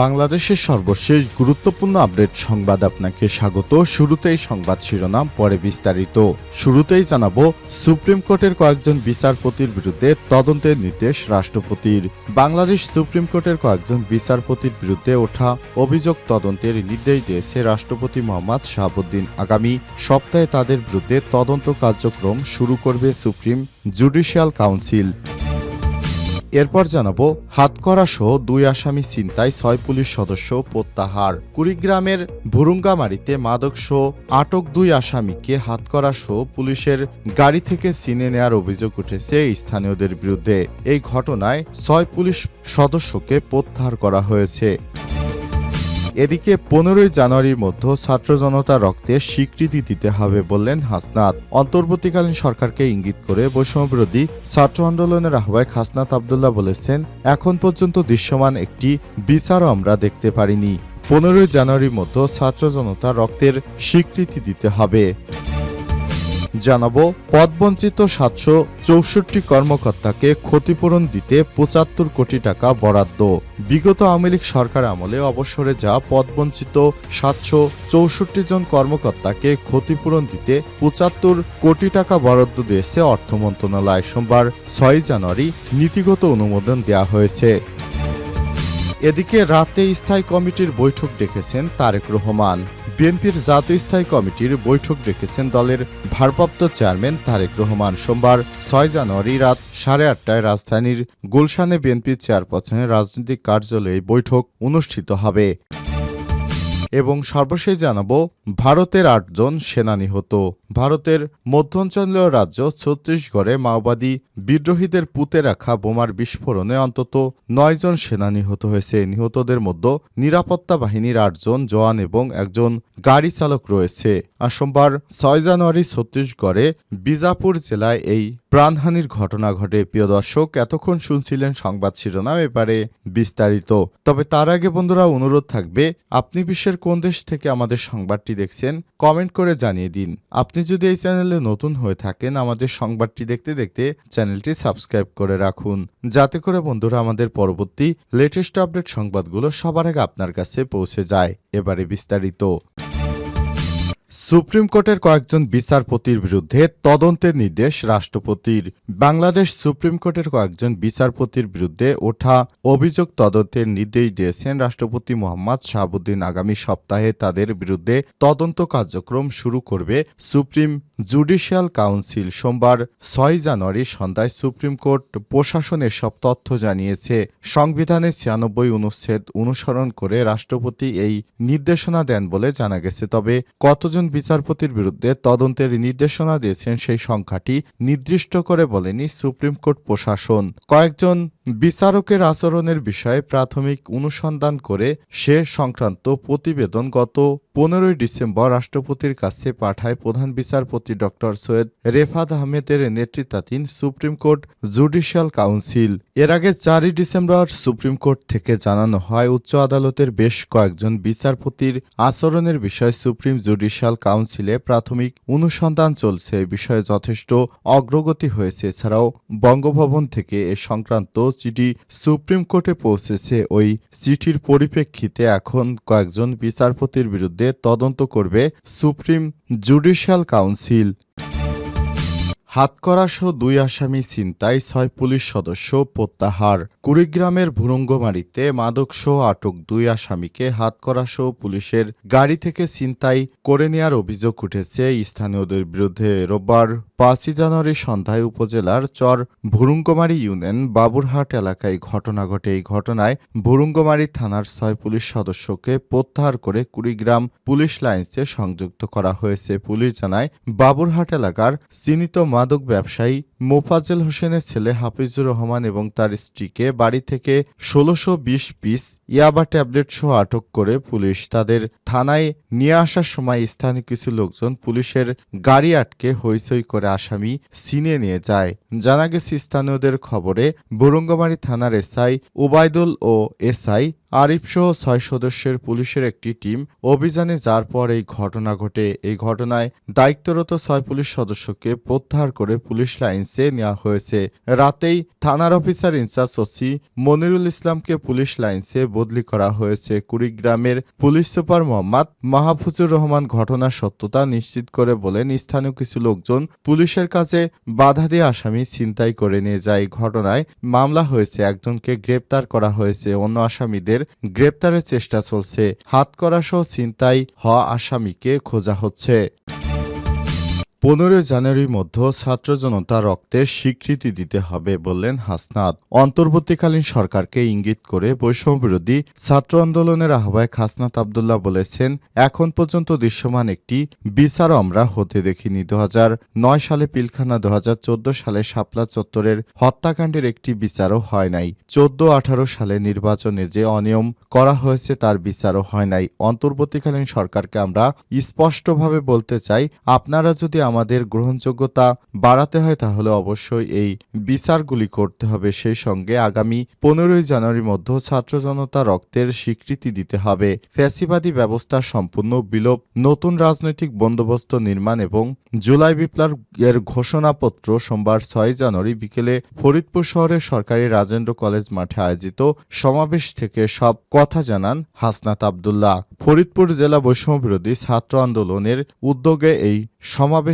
বাংলাদেশের সর্বশেষ গুরুত্বপূর্ণ আপডেট সংবাদ আপনাকে স্বাগত। শুরুতেই সংবাদ শিরোনাম, পরে বিস্তারিত। শুরুতেই জানাব, সুপ্রিম কোর্টের কয়েকজন বিচারপতির বিরুদ্ধে তদন্তের নির্দেশ রাষ্ট্রপতির। বাংলাদেশ সুপ্রিম কোর্টের কয়েকজন বিচারপতির বিরুদ্ধে ওঠা অভিযোগ তদন্তের নির্দেশ দিয়েছে রাষ্ট্রপতি মোহাম্মদ শাহাবুদ্দিন আগামী সপ্তাহে তাদের বিরুদ্ধে তদন্ত কার্যক্রম শুরু করবে সুপ্রিম জুডিশিয়াল কাউন্সিল। এরপর জানাব হাতকড়া সহ দুই আসামি চিন্তায় ছয় পুলিশ সদস্য প্রত্যাহার। কুড়িগ্রামের ভুরুঙ্গামারিতে মাদক সহ আটক দুই আসামিকে হাতকড়া সহ পুলিশের গাড়ি থেকে চিনে নেয়ার অভিযোগ উঠেছে স্থানীয়দের বিরুদ্ধে। এই ঘটনায় ছয় পুলিশ সদস্যকে প্রত্যাহার করা হয়েছে। এদিকে পনেরোই জানুয়ারির মধ্যে ছাত্র জনতা রক্তে স্বীকৃতি দিতে হবে বললেন হাসনাত। অন্তর্বর্তীকালীন সরকারকে ইঙ্গিত করে বৈষম্যবিরোধী ছাত্র আন্দোলনের আহ্বায়ক হাসনাত আবদুল্লাহ বলেছেন, এখন পর্যন্ত দৃশ্যমান একটি বিচারও আমরা দেখতে পারিনি। পনেরোই জানুয়ারির মধ্যে ছাত্র জনতা রক্তের স্বীকৃতি দিতে হবে। জানাব, পদবঞ্চিত সাতশো চৌষট্টি কর্মকর্তাকে ক্ষতিপূরণ দিতে পঁচাত্তর কোটি টাকা বরাদ্দ। বিগত আওয়ামী লীগ সরকার আমলে অবসরে যা পদবঞ্চিত সাতশো চৌষট্টি জন কর্মকর্তাকে ক্ষতিপূরণ দিতে পঁচাত্তর কোটি টাকা বরাদ্দ দিয়েছে অর্থ মন্ত্রণালয়। সোমবার ছয় জানুয়ারি নীতিগত অনুমোদন দেওয়া হয়েছে। এদিকে রাতে স্থায়ী কমিটির বৈঠক ডেকেছেন তারেক রহমান। বিএনপির জাতীয় স্থায়ী কমিটির বৈঠক ডেকেছেন দলের ভারপ্রাপ্ত চেয়ারম্যান তারেক রহমান। সোমবার ছয় জানুয়ারি রাত সাড়ে আটটায় রাজধানীর গুলশানে বিএনপির চেয়ারপারসনের রাজনৈতিক কার্যালয়ে বৈঠক অনুষ্ঠিত হবে। এবং সর্বশেষ জানাব, ভারতের আটজন সেনা নিহত ভারতের মধ্যাঞ্চলীয় রাজ্য ছত্তিশগড়ে মাওবাদী বিদ্রোহীদের পুঁতে রাখা বোমার বিস্ফোরণে অন্তত নয়জন সেনা নিহত হয়েছে। নিহতদের মধ্যে নিরাপত্তা বাহিনীর আটজন জওয়ান এবং একজন গাড়ি চালক রয়েছে। আর সোমবার ছয় জানুয়ারি ছত্তিশগড়ে বিজাপুর জেলায় এই প্রাণহানির ঘটনা ঘটে। প্রিয় দর্শক, এতক্ষণ শুনছিলেন সংবাদ শিরোনাম, এবারে বিস্তারিত। তবে তার আগে বন্ধুরা, অনুরোধ থাকবে, আপনি বিশ্বের কোন দেশ থেকে আমাদের সংবাদটি দেখছেন, কমেন্ট করে জানিয়ে দিন। আপনি যদি এই চ্যানেলে নতুন হয়ে থাকেন, আমাদের সংবাদটি দেখতে দেখতে চ্যানেলটি সাবস্ক্রাইব করে রাখুন। যাতে করে বন্ধুরা, আমাদের পরবর্তী লেটেস্ট আপডেট সংবাদগুলো সবার আগে আপনার কাছে পৌঁছে যায়। এবারে বিস্তারিত। সুপ্রিম কোর্টের কয়েকজন বিচারপতির বিরুদ্ধে তদন্তের নির্দেশ রাষ্ট্রপতির। বাংলাদেশ সুপ্রিম কোর্টের কয়েকজন বিচারপতির বিরুদ্ধে ওঠা অভিযোগ তদন্তের নির্দেশ দিয়েছেন রাষ্ট্রপতি মোহাম্মদ শাহাবুদ্দিন আগামী সপ্তাহে তাদের বিরুদ্ধে তদন্ত কার্যক্রম শুরু করবে সুপ্রিম জুডিশিয়াল কাউন্সিল। সোমবার ছয় জানুয়ারি সন্ধ্যায় সুপ্রিম কোর্ট প্রশাসন এসব তথ্য জানিয়েছে। সংবিধানের ছিয়ানব্বই অনুচ্ছেদ অনুসরণ করে রাষ্ট্রপতি এই নির্দেশনা দেন বলে জানা গেছে। তবে কতজন বিচারপতির বিরুদ্ধে তদন্তের নির্দেশনা দিয়েছেন সেই সংখ্যাটি নির্দিষ্ট করে বলেনি সুপ্রিম কোর্ট প্রশাসন। কয়েকজন বিচারকের আচরণের বিষয়ে প্রাথমিক অনুসন্ধান করে সে সংক্রান্ত প্রতিবেদন গত পনেরোই ডিসেম্বর রাষ্ট্রপতির কাছে পাঠায় প্রধান বিচারপতি ডক্টর সৈয়দ রেফাত আহমেদের নেতৃত্বাধীন সুপ্রিম কোর্ট জুডিশিয়াল কাউন্সিল। এর আগে চারই ডিসেম্বর সুপ্রিম কোর্ট থেকে জানানো হয়, উচ্চ আদালতের বেশ কয়েকজন বিচারপতির আচরণের বিষয়ে সুপ্রিম জুডিশিয়াল কাউন্সিলে প্রাথমিক অনুসন্ধান চলছে। বিষয়ে যথেষ্ট অগ্রগতি হয়েছে। এছাড়াও বঙ্গভবন থেকে এ সংক্রান্ত চিঠি সুপ্রিম কোর্টে পৌঁছেছে। ওই চিঠির পরিপ্রেক্ষিতে এখন কয়েকজন বিচারপতির বিরুদ্ধে তদন্ত করবে সুপ্রিম জুডিশিয়াল কাউন্সিল। হাতকড়া সহ দুই আসামি ছিনতাই, ছয় পুলিশ সদস্য প্রত্যাহার। কুড়িগ্রামের ভুরঙ্গমারিতে মাদকসহ আটক দুই আসামিকে হাতকড়া সহ পুলিশের গাড়ি থেকে ছিনতাই করে নেয়ার অভিযোগ উঠেছে স্থানীয়দের বিরুদ্ধে। রোববার পাঁচই জানুয়ারি সন্ধ্যায় উপজেলার চর ভুরুঙ্গমারি ইউনিয়ন বাবুরহাট এলাকায় ঘটনা ঘটে। এই ঘটনায় ভুরুঙ্গমারি থানার ছয় পুলিশ সদস্যকে প্রত্যাহার করে কুড়িগ্রাম পুলিশ লাইন্সে সংযুক্ত করা হয়েছে। পুলিশ জানায়, বাবুরহাট এলাকার চিহ্নিত মাদক ব্যবসায়ী মোফাজেল হোসেনের ছেলে হাফিজুর রহমান এবং তার স্ত্রীকে বাড়ি থেকে ষোলোশো বিশ পিস ইয়াবা ট্যাবলেট সহ আটক করে পুলিশ। তাদের থানায় নিয়ে আসার সময় স্থানীয় কিছু লোকজন পুলিশের গাড়ি আটকে হইচই করে আসামি সিনে নিয়ে যায়। জানা গেছে, স্থানীয়দের খবরে বুরঙ্গমারি থানার এসআই ওবায়দুল ও এসআই আরিফ সহ ছয় সদস্যের পুলিশের একটি টিম অভিযানে যার পর এই ঘটনা ঘটে। এই ঘটনায় দায়িত্বরত ছয় পুলিশ সদস্যকে প্রত্যাহার করে পুলিশ লাইন্সে নেওয়া হয়েছে। রাতেই থানার অফিসার ইনচার্জ ওসি মনিরুল ইসলামকে পুলিশ লাইন্সে বদলি করা হয়েছে। কুড়িগ্রামের পুলিশ সুপার মোহাম্মদ মাহফুজুর রহমান ঘটনার সত্যতা নিশ্চিত করে বলেন, স্থানীয় কিছু লোকজন পুলিশের কাছে বাধা দিয়ে আসামি ছিনতাই করে নিয়ে যায়। ঘটনায় মামলা হয়েছে, একজনকে গ্রেপ্তার করা হয়েছে, অন্য আসামিদের গ্রেপ্তারের চেষ্টা চলছে। হাতকড়া সহ ছিনতাই হওয়া আসামিকে খোঁজা হচ্ছে। পনেরোই জানুয়ারির মধ্যে ছাত্র জনতা রক্তের স্বীকৃতি দিতে হবে বললেন হাসনাত। অন্তর্বর্তীকালীন সরকারকে ইঙ্গিত করে বৈষম্যবিরোধী ছাত্র আন্দোলনের আহ্বায়ক হাসনাত আবদুল্লাহ বলেছেন, এখন পর্যন্ত দৃশ্যমান একটি বিচারও আমরা হতে দেখিনি। দু নয় সালে পিলখানা দু হাজার চোদ্দ সালে শাপলা চত্বরের হত্যাকাণ্ডের একটি বিচারও হয় নাই। চোদ্দ আঠারো সালে নির্বাচনে যে অনিয়ম করা হয়েছে তার বিচারও হয় নাই। অন্তর্বর্তীকালীন সরকারকে আমরা স্পষ্টভাবে বলতে চাই, আপনারা যদি আমাদের গ্রহণযোগ্যতা বাড়াতে হয়, তাহলে অবশ্যই এই বিচারগুলি করতে হবে। সেই সঙ্গে আগামী পনেরোই জানুয়ারির মধ্যে ছাত্র জনতা রক্তের স্বীকৃতি দিতে হবে। ফ্যাসিবাদী ব্যবস্থা সম্পূর্ণ বিলোপ, নতুন রাজনৈতিক বন্দোবস্ত নির্মাণ এবং জুলাই বিপ্লব এর ঘোষণাপত্র সোমবার ছয় জানুয়ারি বিকেলে ফরিদপুর শহরের সরকারি রাজেন্দ্র কলেজ মাঠে আয়োজিত সমাবেশ থেকে সব কথা জানান হাসনাত আবদুল্লাহ। ফরিদপুর জেলা বৈষম্যবিরোধী ছাত্র আন্দোলনের উদ্যোগে এই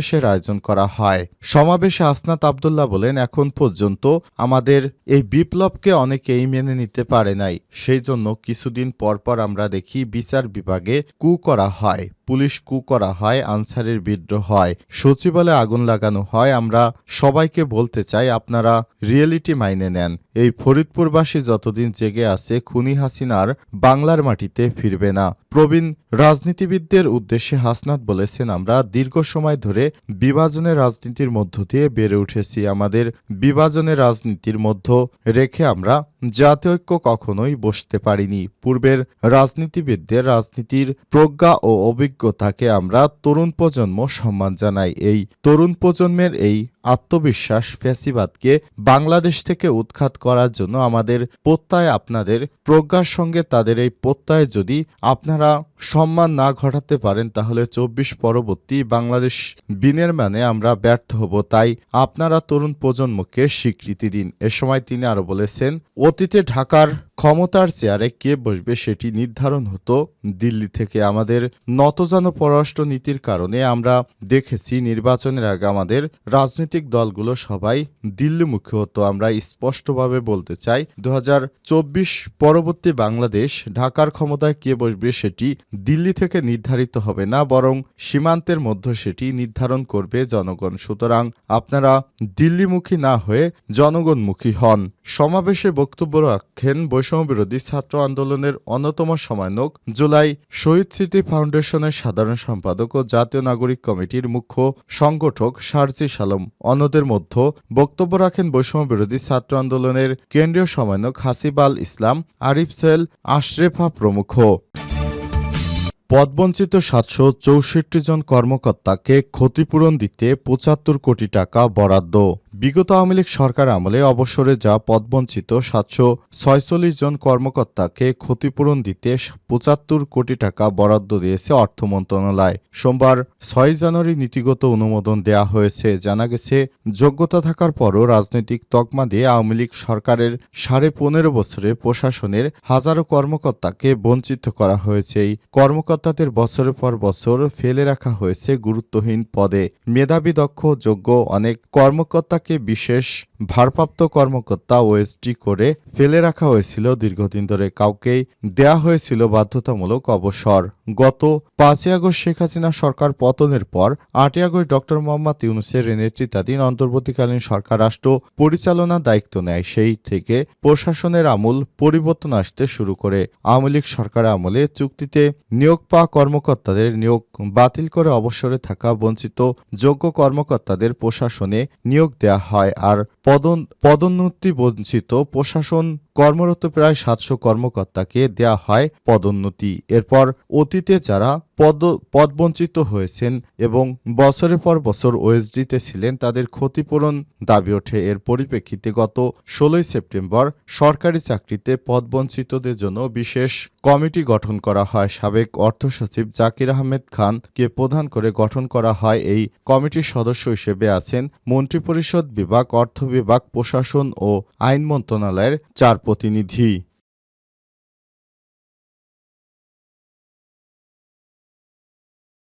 সমাবেশের আয়োজন করা হয়। সমাবেশে আসনাত আবদুল্লাহ বলেন, এখন পর্যন্ত আমাদের এই বিপ্লবকে অনেকেই মেনে নিতে পারে নাই। সেই জন্য কিছুদিন পরপর পর আমরা দেখি বিচার বিভাগে কু করা হয়। পুলিশ কু করা হয়, আনসারের বিদ্রোহ হয়, সচিবালয়ে আগুন লাগানো হয়। আমরা সবাইকে বলতে চাই, আপনারা রিয়েলিটি মাইনে নেন। এই ফরিদপুরবাসী যতদিন জেগে আছে, খুনি হাসিনার বাংলার মাটিতে ফিরবে না। প্রবীণ রাজনীতিবিদদের উদ্দেশ্যে হাসনাত বলেছেন, আমরা দীর্ঘ সময় ধরে বিভাজনের রাজনীতির মধ্য দিয়ে বেড়ে উঠেছি। আমাদের বিভাজনের রাজনীতির মধ্য রেখে আমরা জাতীয় ঐক্য কখনোই বসতে পারিনি। পূর্বের রাজনীতিবিদদের রাজনীতির প্রজ্ঞা ও অভিজ্ঞতাকে আমরা তরুণ প্রজন্ম সম্মান জানাই। এই তরুণ প্রজন্মের এই আত্মবিশ্বাস ফ্যাসিবাদকে বাংলাদেশ থেকে উৎখাত করার জন্য আমাদের প্রত্যয় আপনাদের প্রজ্ঞার সঙ্গে তাদের এই প্রত্যয় যদি আপনারা সম্মান না ঘটাতে পারেন, তাহলে চব্বিশ পরবর্তী বাংলাদেশ বিনির্মাণে আমরা ব্যর্থ হব। তাই আপনারা তরুণ প্রজন্মকে স্বীকৃতি দিন। এ সময় তিনি আরও বলেছেন অতীতে ঢাকার ক্ষমতার চেয়ারে কে বসবে সেটি নির্ধারণ হতো দিল্লি থেকে। আমাদের নতজানো পররাষ্ট্র নীতির কারণে আমরা দেখেছি নির্বাচনের আগে আমাদের রাজনৈতিক দলগুলো সবাই দিল্লিমুখী হতো। আমরা স্পষ্টভাবে বলতে চাই দু হাজার চব্বিশ পরবর্তী বাংলাদেশ ঢাকার ক্ষমতায় কে বসবে সেটি দিল্লি থেকে নির্ধারিত হবে না, বরং সীমান্তের মধ্যে সেটি নির্ধারণ করবে জনগণ। সুতরাং আপনারা দিল্লিমুখী না হয়ে জনগণমুখী হন। সমাবেশে বক্তব্য রাখেন বৈষম্যবিরোধী ছাত্র আন্দোলনের অন্যতম সমন্বয়ক জুলাই শহীদ স্মৃতি ফাউন্ডেশনের সাধারণ সম্পাদক ও জাতীয় নাগরিক কমিটির মুখ্য সংগঠক শারজি সালম অন্যদের মধ্যে বক্তব্য রাখেন বৈষম্যবিরোধী ছাত্র আন্দোলনের কেন্দ্রীয় সমন্বয়ক হাসিব আল ইসলাম, আরিফ সেল, আশরেফা প্রমুখ। পদবঞ্চিত সাতশো চৌষট্টি জন কর্মকর্তাকে ক্ষতিপূরণ দিতে পঁচাত্তর কোটি টাকা বরাদ্দ। বিগত আওয়ামী লীগ সরকার আমলে অবসরে যা পদবঞ্চিত সাতশো ছয়চল্লিশ জন কর্মকর্তাকে ক্ষতিপূরণ দিতে পঁচাত্তর কোটি টাকা বরাদ্দ দিয়েছে অর্থ মন্ত্রণালয়। সোমবার ছয় জানুয়ারি নীতিগত অনুমোদন দেয়া হয়েছে। জানা গেছে, যোগ্যতা থাকার পরও রাজনৈতিক তকমা দিয়ে আওয়ামী লীগ সরকারের সাড়ে পনেরো বছরে প্রশাসনের হাজারো কর্মকর্তাকে বঞ্চিত করা হয়েছে। এই কর্মকর্তাদের বছরের পর বছর ফেলে রাখা হয়েছে গুরুত্বহীন পদে। মেধাবী, দক্ষ, যোগ্য অনেক কর্মকর্তাকে বিশেষ ভারপ্রাপ্ত কর্মকর্তা ওএসডি করে ফেলে রাখা হয়েছিল। দীর্ঘদিন ধরে কাউকেই দেয়া হয়েছিল বাধ্যতামূলক অবসর। গত পাঁচই আগস্ট শেখ হাসিনা সরকার পতনের পর আটই আগস্ট ডক্টর মোহাম্মদ ইউনুসের নেতৃত্বাধীন অন্তর্বর্তীকালীন সরকার রাষ্ট্র পরিচালনার দায়িত্ব নেয়। সেই থেকে প্রশাসনের আমূল পরিবর্তন আসতে শুরু করে। আওয়ামী লীগ সরকার আমলে চুক্তিতে নিয়োগ পাওয়া কর্মকর্তাদের নিয়োগ বাতিল করে অবসরে থাকা বঞ্চিত যোগ্য কর্মকর্তাদের প্রশাসনে নিয়োগ দেয়া হয়। আর পদোন্নতি বঞ্চিত প্রশাসন কর্মরত প্রায় সাতশো কর্মকর্তাকে দেয়া হয় পদোন্নতি। এরপর অতীতে যারা পদ, পদবঞ্চিত হয়েছেন এবং বছরের পর বছর ওএসডিতে ছিলেন, তাদের ক্ষতিপূরণ দাবি ওঠে। এর পরিপ্রেক্ষিতে গত ষোলোই সেপ্টেম্বর সরকারি চাকরিতে পদবঞ্চিতদের জন্য বিশেষ কমিটি গঠন করা হয়। সাবেক অর্থ সচিব জাকির আহমেদ খানকে প্রধান করে গঠন করা হয়। এই কমিটির সদস্য হিসেবে আছেন মন্ত্রিপরিষদ বিভাগ, অর্থ বিভাগ, প্রশাসন ও আইন মন্ত্রণালয়ের চার প্রতিনিধি